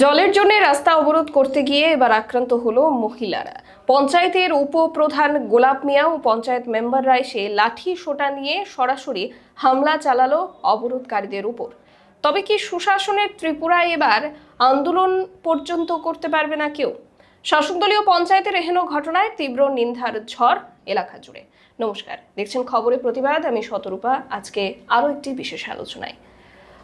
জলের জন্য রাস্তা অবরোধ করতে গিয়ে এবার আক্রান্ত হলো মহিলারা। পঞ্চায়েতের উপপ্রধান গোলাপ মিয়া ও পঞ্চায়েত মেম্বাররা এসে লাঠি সোটা নিয়ে সরাসরি হামলা চালালো অবরোধকারীদের উপর। তবে কি সুশাসনের ত্রিপুরায় এবার আন্দোলন পর্যন্ত করতে পারবে না কেউ? শাসকদলীয় পঞ্চায়েতের এহেন ঘটনায় তীব্র নিন্দার ঝড় এলাকা জুড়ে। নমস্কার, দেখছেন খবরে প্রতিবাদ, আমি শতরূপা। আজকে আরও একটি বিশেষ আলোচনায়।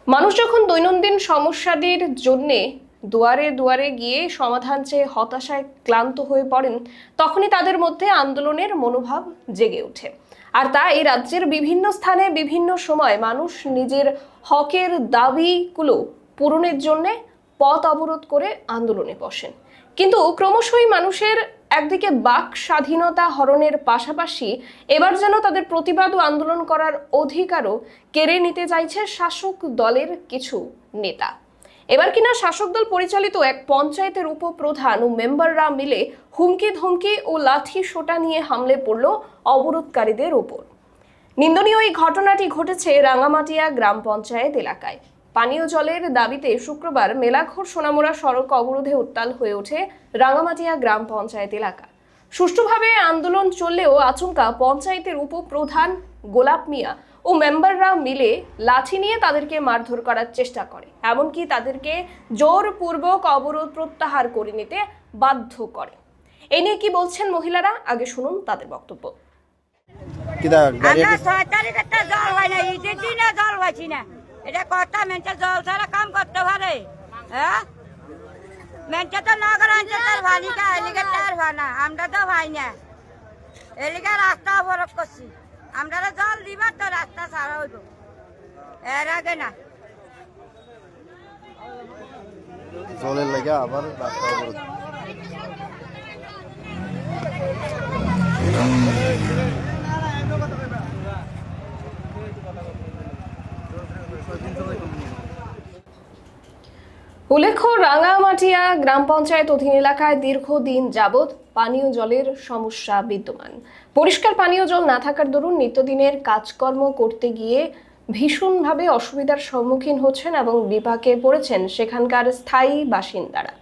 মানুষ যখন দৈনন্দিন সমস্যাদের জন্যে দুয়ারে দুয়ারে গিয়ে সমাধান চেয়ে হতাশায় ক্লান্ত হয়ে পড়েন, তখনই তাদের মধ্যে আন্দোলনের মনোভাব জেগে ওঠে। আর তা তাই রাজ্যের বিভিন্ন স্থানে বিভিন্ন সময় মানুষ নিজের হকের দাবিগুলো পূরণের জন্যে পথ অবরোধ করে আন্দোলনে বসেন। কিন্তু ক্রমশই মানুষের একদিকে বাক স্বাধীনতা হরণের পাশাপাশি এবার যেন তাদের প্রতিবাদ ও আন্দোলন করার অধিকারও কেড়ে নিতে চাইছে শাসক দলের কিছু নেতা। এবার কিনা শাসক দল পরিচালিত এক পঞ্চায়েতের উপপ্রধান ও মেম্বাররা মিলে হুমকি, ধমকি ও লাঠি সোটা নিয়ে হামলে পড়ল অবরোধকারীদের ওপর। নিন্দনীয় এই ঘটনাটি ঘটেছে রাঙামাটিয়া গ্রাম পঞ্চায়েত এলাকায়। পানীয় জলের দাবিতে শুক্রবার মেলাঘর সোনামোড়া সড়ক অবরোধে উত্তাল হয়ে ওঠে রাঙামাটিয়া গ্রাম পঞ্চায়েত এলাকা। সুষ্ঠুভাবে আন্দোলন চললেও আচমকা পঞ্চায়েতের উপপ্রধান গোলাপ মিয়া ও মেম্বাররা মিলে লাঠি নিয়ে তাদেরকে মারধর করার চেষ্টা করে এমনকি তাদেরকে জোরপূর্বক অবরোধ প্রত্যাহার করে নিতে বাধ্য করে। এ নিয়ে কি বলছেন মহিলারা? আগে শুনুন তাদের বক্তব্য। এটা কটা মেনছে জল ছাড়া কাম করতে পারে। হ্যাঁ? মেনছে তো নগর অঞ্চলের ভালিকা এলিগে তার ভানা। আমরা তো ভাই না। এলিগে রাস্তা অবরোধ করছি। আমরা তো জল দিবার তো রাস্তা সারা হইব। এর আগে না। জলের লাগে আবার রাস্তা অবরোধ। উল্লেখ্য, রাঙামাটিয়া গ্রাম পঞ্চায়েত অধীন এলাকায় দীর্ঘদিন যাবৎ পানীয় জলের সমস্যা বিদ্যমান। পরিষ্কার পানীয় জল না থাকার দরুন নিত্যদিনের কাজকর্ম করতে গিয়ে ভীষণভাবে অসুবিধার সম্মুখীন হচ্ছেন এবং বিপাকে পড়েছেন সেখানকার স্থায়ী বাসিন্দারা।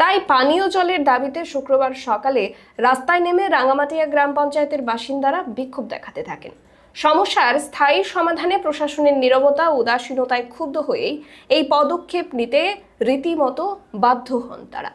তাই পানীয় জলের দাবিতে শুক্রবার সকালে রাস্তায় নেমে রাঙামাটিয়া গ্রাম পঞ্চায়েতের বাসিন্দারা বিক্ষোভ দেখাতে থাকেন। সমস্যার স্থায়ী সমাধানে প্রশাসনের নীরবতা উদাসীনতায় ক্ষুব্ধ হয়েই এই পদক্ষেপ নিতে রীতিমতো বাধ্য হন তারা।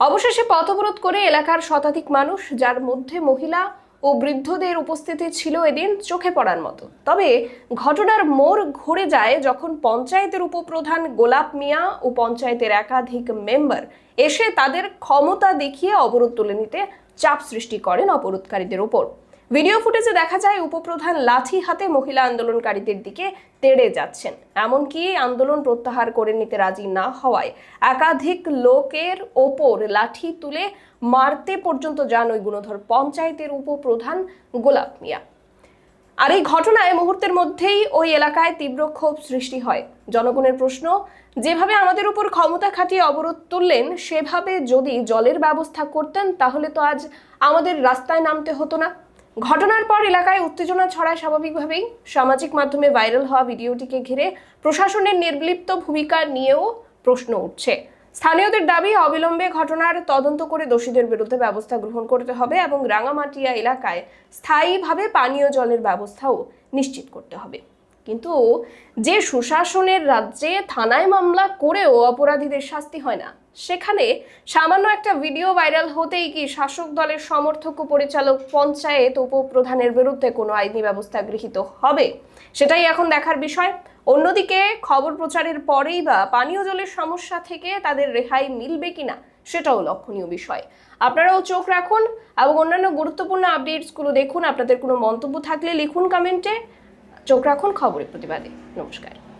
অবশেষে পথ অবরোধ করে এলাকার শতাধিক মানুষ, যার মধ্যে মহিলা ও বৃদ্ধদের উপস্থিতি ছিল এদিন চোখে পড়ার মতো। তবে ঘটনার মোড় ঘুরে যায় যখন পঞ্চায়েতের উপপ্রধান গোলাপ মিয়া ও পঞ্চায়েতের একাধিক মেম্বার এসে তাদের ক্ষমতা দেখিয়ে অবরোধ তুলে নিতে চাপ সৃষ্টি করেন অবরোধকারীদের ওপর। ভিডিও ফুটেজে দেখা যায় উপপ্রধান লাঠি হাতে মহিলা আন্দোলনকারীদের দিকে তেড়ে যাচ্ছেন। এমনকি আন্দোলন প্রত্যাহার করে নিতে রাজি না হওয়ায় একাধিক লোকের ওপর লাঠি তুলে মারতে পর্যন্ত যান ওই গুণধর পঞ্চায়েতের উপপ্রধান গোলাপ মিয়া। আর এই ঘটনায় মুহূর্তের মধ্যেই ওই এলাকায় তীব্র ক্ষোভ সৃষ্টি হয়। জনগণের প্রশ্ন, যেভাবে আমাদের উপর ক্ষমতা খাটিয়ে অবরোধ তুললেন, সেভাবে যদি জলের ব্যবস্থা করতেন, তাহলে তো আজ আমাদের রাস্তায় নামতে হতো না। ঘটনার পর এলাকায় উত্তেজনা ছড়ায় স্বাভাবিকভাবেই। সামাজিক মাধ্যমে ভাইরাল হওয়া ভিডিওটিকে ঘিরে প্রশাসনের নির্লিপ্ত ভূমিকা নিয়েও প্রশ্ন উঠছে। স্থানীয়দের দাবি, অবিলম্বে ঘটনার তদন্ত করে দোষীদের বিরুদ্ধে ব্যবস্থা গ্রহণ করতে হবে এবং রাঙামাটিয়া এলাকায় স্থায়ীভাবে পানীয় জলের ব্যবস্থাও নিশ্চিত করতে হবে। কিন্তু যে সুশাসনের রাজ্যে থানায় মামলা করেও অপরাধীদের শাস্তি হয় না, সেখানে সামান্য একটা ভিডিও ভাইরাল হতেই কি শাসক দলের সমর্থক পরিচালক পঞ্চায়েত উপপ্রধানের বিরুদ্ধে কোনো আইনি ব্যবস্থা গৃহীত হবে, সেটাই এখন দেখার বিষয়। অন্যদিকে খবর প্রচারের পরেই বা পানীয় জলের সমস্যা থেকে তাদের রেহাই মিলবে কিনা, সেটাও লক্ষণীয় বিষয়। আপনারাও চোখ রাখুন এবং অন্যান্য গুরুত্বপূর্ণ আপডেটসগুলো দেখুন। আপনাদের কোনো মন্তব্য থাকলে লিখুন কমেন্টে। চোখ রাখুন খবরের প্রতিবাদে। নমস্কার।